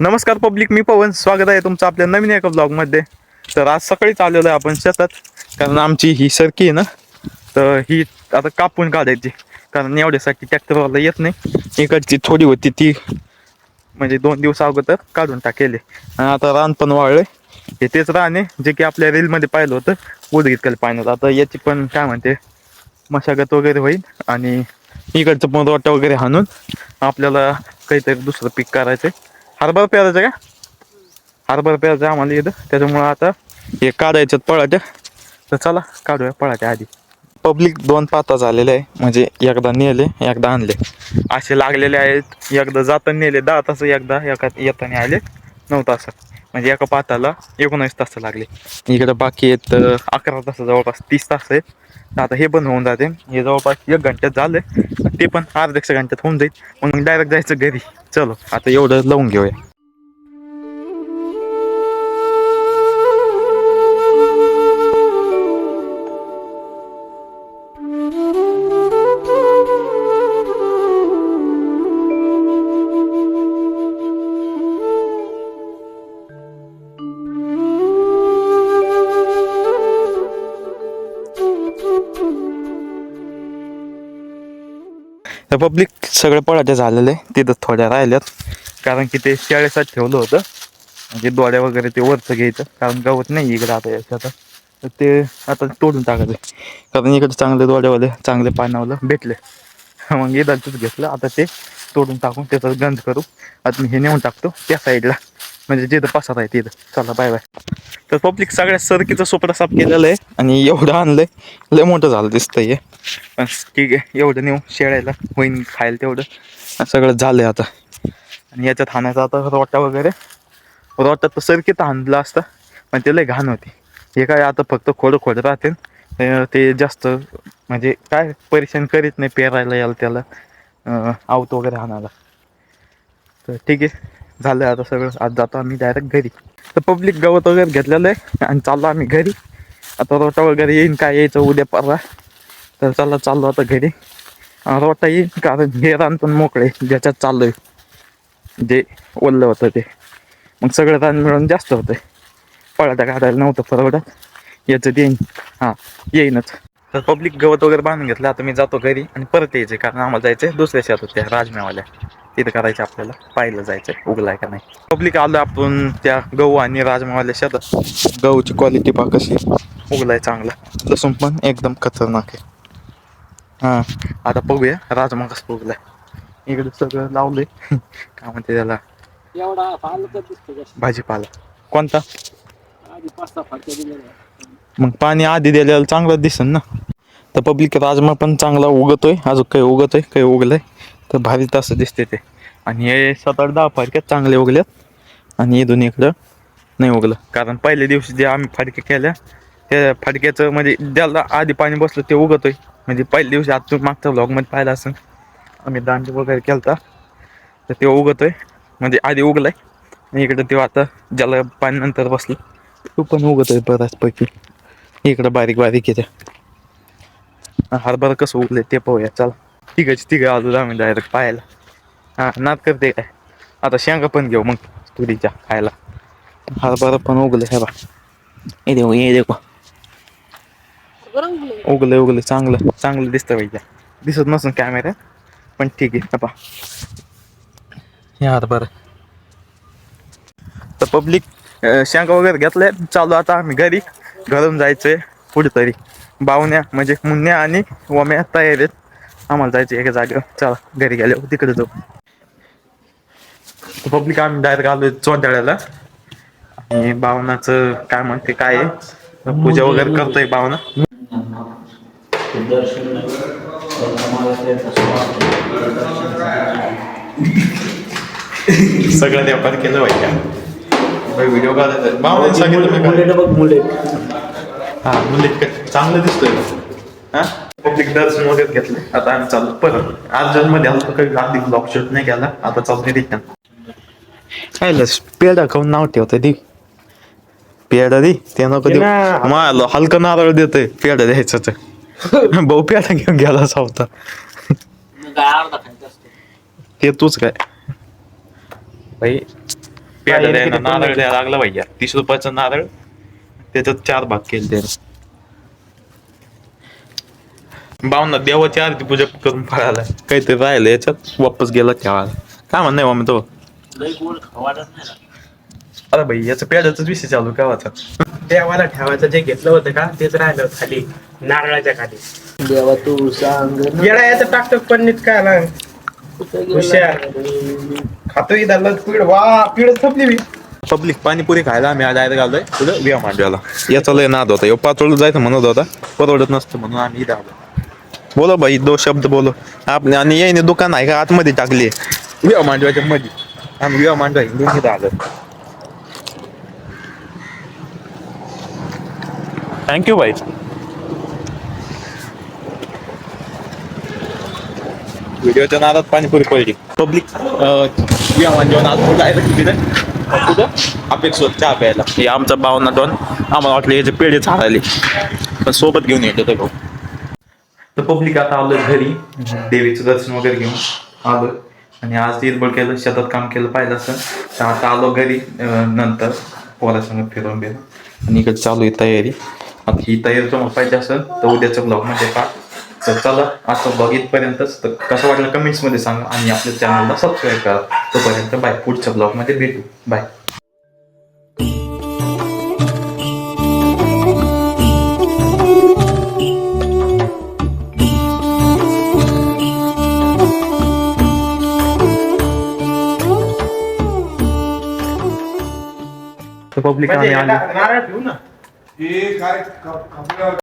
नमस्कार पब्लिक मी पवन. स्वागत आहे तुमचं आपल्या नवीन एका ब्लॉगमध्ये तर आज सकाळीच आलेलो आहे आपण शेतात कारण आमची ही सरकी आहे ना तर ही आता कापून काढायची. कारण एवढ्यासाठी ट्रॅक्टरवाला येत नाही. इकडची थोडी होती ती म्हणजे दोन दिवस अगोदर काढून टाकेले. आणि आता रान पण वाळले हे तेच रान आहे जे की आपल्या रेलमध्ये पाहिलं होतं उदगीत पाण्यात. आता याची पण काय म्हणते मशागत वगैरे होईल. आणि इकडचं पण रोटा वगैरे हाणून आपल्याला काहीतरी दुसरं पीक करायचं आहे हरभरा पेरायचं का? हरभरा पेरायचं आम्हाला येतं त्याच्यामुळं आता हे काढायचं पळाच्या तर चला काढूया पळाच्या आधी. पब्लिक दोन पाता झालेले आहे. म्हणजे एकदा नेले एकदा आणले. असे लागलेले आहेत. एकदा जाताना नेले दहा तास एकदा एका येताना आले. नऊ तासात म्हणजे एका पाताला एकोणीस तास लागले. इकडं बाकी आहेत अकरा तास जवळपास तीस तास आहेत. तर आता हे बंद होऊन जाते. हे जवळपास एक घंट्यात झालं ते पण अर्ध्या घंट्यात होऊन जाईल. मग डायरेक्ट जायचं घरी. चलो आता एवढं लावून घेऊया. तर पब्लिक सगळं पळाच्या झालेलं आहे तिथं थोड्या राहिल्यात. कारण की ते शाळेसात ठेवलं होतं. म्हणजे दोड्या वगैरे ते वरचं घ्यायचं. कारण गवत नाही इकडं आता याच्यात तर ते आता तोडून टाकायचं. कारण इकडे चांगले दोड्यावाले चांगले पाण्यावाले भेटले. मग इथंच घेतलं. आता ते तोडून टाकून त्याचा गंज करू. आता मी हे नेऊन टाकतो त्या साईडला म्हणजे जिथं पसार आहे तिथं. चला बाय बाय तर पब्लिक सगळ्या सरकीचं सोपडा साफ केलेलं आहे. आणि एवढं आणलंय. लय मोठं झालं दिसतंय हे. पण ठीक आहे. एवढं नेऊ शेळायला होईन खायला तेवढं. सगळं झालंय आता. आणि याच्यात हाणायचा आता रोटा वगैरे. रोटा तर सरकीत हाणलं असतं पण ते लय घाण होती. हे काय आता फक्त खोडं खोडं राहते ते जास्त म्हणजे काय परेशान करीत नाही पेरायला याला त्याला आवत वगैरे हाणायला. तर ठीक आहे. झालं आता सगळं. आज जातो आम्ही डायरेक्ट घरी. तर पब्लिक गवत वगैरे घेतलेलं आहे आणि चाललो आम्ही घरी. आता रोटा वगैरे येईन काय यायचं उद्या परवा. तर चला चाललो आता घरी. रोटा येईन कारण हे रान पण मोकळे ज्याच्यात चाललोय. जे ओललं होतं ते. मग सगळं रान मिळून जास्त होतं पळाटा काढायला नव्हतं परवडत. याचं येईन हां येईनच. तर पब्लिक गवत वगैरे बांधून घेतलं. आता मी जातो घरी आणि परत यायचे कारण आम्हाला जायचं दुसऱ्या शेतात त्या राजम्यावाल्या. तिथं करायचं आपल्याला. पाहिलं जायचंय उगलाय का नाही. पब्लिक आलं आपण त्या गहू आणि राजमावाल्या शेतात. गहूची क्वालिटी पहा कशी. उगलाय चांगला. लसूण पण एकदम खतरनाक आहे. हां. आता बघूया राजमा कसं उगलाय. इकडे सगळं लावलंय. काय म्हणते त्याला? एवढा भाजीपाला. कोणता? मग पाणी आधी दिलेलं चांगलं दिसन ना. तर पब्लिक राजमा पण चांगला उगतोय. अजून काही उगतोय काही उगलंय. तर भारी तसं दिसते ते. आणि हे सात आठ दहा फाटक्यात चांगले उगल्यात आणि इथून इकडं नाही उगलं. कारण पहिल्या दिवशी जे आम्ही फाटक्या केल्या त्या फाटक्याचं म्हणजे ज्याला आधी पाणी बसलं ते उगतोय. म्हणजे पहिल्या दिवशी आज तुम्ही मागच्या ब्लॉगमध्ये पाहिलं असेल आम्ही दांडी वगैरे केलता तर ते उगतोय. म्हणजे आधी उगलाय. आणि इकडं ते आता ज्याला पाणी नंतर बसलं तो पण उगतोय बऱ्याचपैकी. इकडं बारीक बारीक येते हरभरा कसं उगले ते पाहूया चला. तिघाची तिघं आजू आम्ही डायरेक्ट पाहायला. हां नाद करते काय? आता शेंगा पण घेऊ मग तुरीच्या खायला. हरभरा पण उगले हे बा. हे देऊ हे देऊ. उगले उगले चांगलं चांगलं दिसतं पाहिजे दिसत नसून कॅमेरा पण ठीक आहे बा हे हरभरा तर पब्लिक शेंगा वगैरे घेतल्या चालू आता आम्ही घरी. घरून जायचंय कुठेतरी बावण्या म्हणजे मुन्या आणि वम्या तयार आहेत. आम्हाला जायचं एका जागेवर. चला घरी गेल्यावर तिकडे जाऊ. पब्लिक आम्ही डायरेक्ट आलोय चोंटाळ्याला आणि बावनाचं काय म्हणते काय आहे? पूजा वगैरे करतोय बावना सगळं व्यापार केलं पाहिजे व्हिडिओ काढायचा बावना सांगितलं मुले हा म्हणजे चांगलं दिसतोय. हा? पब्लिक दर्शन वगैरे घेतले. आता आम्ही चाललो. परत आज जन्ममध्ये आलो तर काही गांधी ब्लॉग शूट नाही केला आता चालते रिटर्न काय लस? खाऊन नाव ठेवतंय ती. पेढा दे. ते नको देऊ. मला हलकं नारळ देतोय. पेढा द्यायचं तर. भाऊ पेढा घेऊन गेला होता. खायचं असतो ते तूच काय? भाई पेढा द्यायला नारळ द्यायला लागला भैया तीस रुपयाचा नारळ. त्याच्यात चार भाग केले त्याने. बावना देवाची आरती पूजा करून फळाला काहीतरी राहिलं याच्यात वापस गेला ठेवायला काय म्हणणं मम्मी तो. अरे भाई याचा पेढ्याचाच विषय चालू गावाचा देवाला ठेवायचं जे घेतलं होतं का तेच राहिलं खाली नारळाच्या खाली. देवा तू सांग ना. येडा याचं टाकतो पन्नीत काय आला. कुठं गेला? हुशार. रे? खातो इथं पीड वा पीड संपली मी. पब्लिक पाणीपुरी खायला आम्ही डायरेक्ट आलोय पुढे विया मांडव्याला. याचा लय नाद होता. पाचोळ जायचं म्हणत होता. परवडत नसतं म्हणून आम्ही इथं आलो. बोलो भाई दो शब्द बोलो. आपले आणि याने दुकान आहे का? आतमध्ये टाकली विया मांडव्याच्या मध्ये. आम्ही विया मांडवा हिंदून इथं आलो थँक्यू भाई. व्हिडिओच्या नादात पाणीपुरी पडली. पब्लिक विया मांडव्यावर आज डायरेक्ट तिथे कुठं? अपेक्षा चहा प्यायला. हे आमचा भावना दोन आम्हाला वाटलं याचे पेढे चालायले पण सोबत घेऊन येतो ते भाऊ. तर पब्लिक आता आलं घरी. देवीचं दर्शन वगैरे घेऊन आलो. आणि आज निर्बळ केलं शेतात काम केलं पाहिलं असं तर आता आलो घरी नंतर पोरासंग फिरून बिरून आणि इकडे चालू आहे तयारी. आता ही तयारी तुम्हाला पाहिजे असेल तर उद्याच्या ब्लॉगमध्ये पहा. तर चला आजचा ब्लॉग इथपर्यंतच. तर कसं वाटलं कमेंट्समध्ये सांगा. आणि आपल्या चॅनलला सबस्क्राईब करा. तोपर्यंत बाय पुढच्या ब्लॉगमध्ये भेटू. बाय पब्लिक आम्ही आलो. नारळ ठेवू ना. हे काय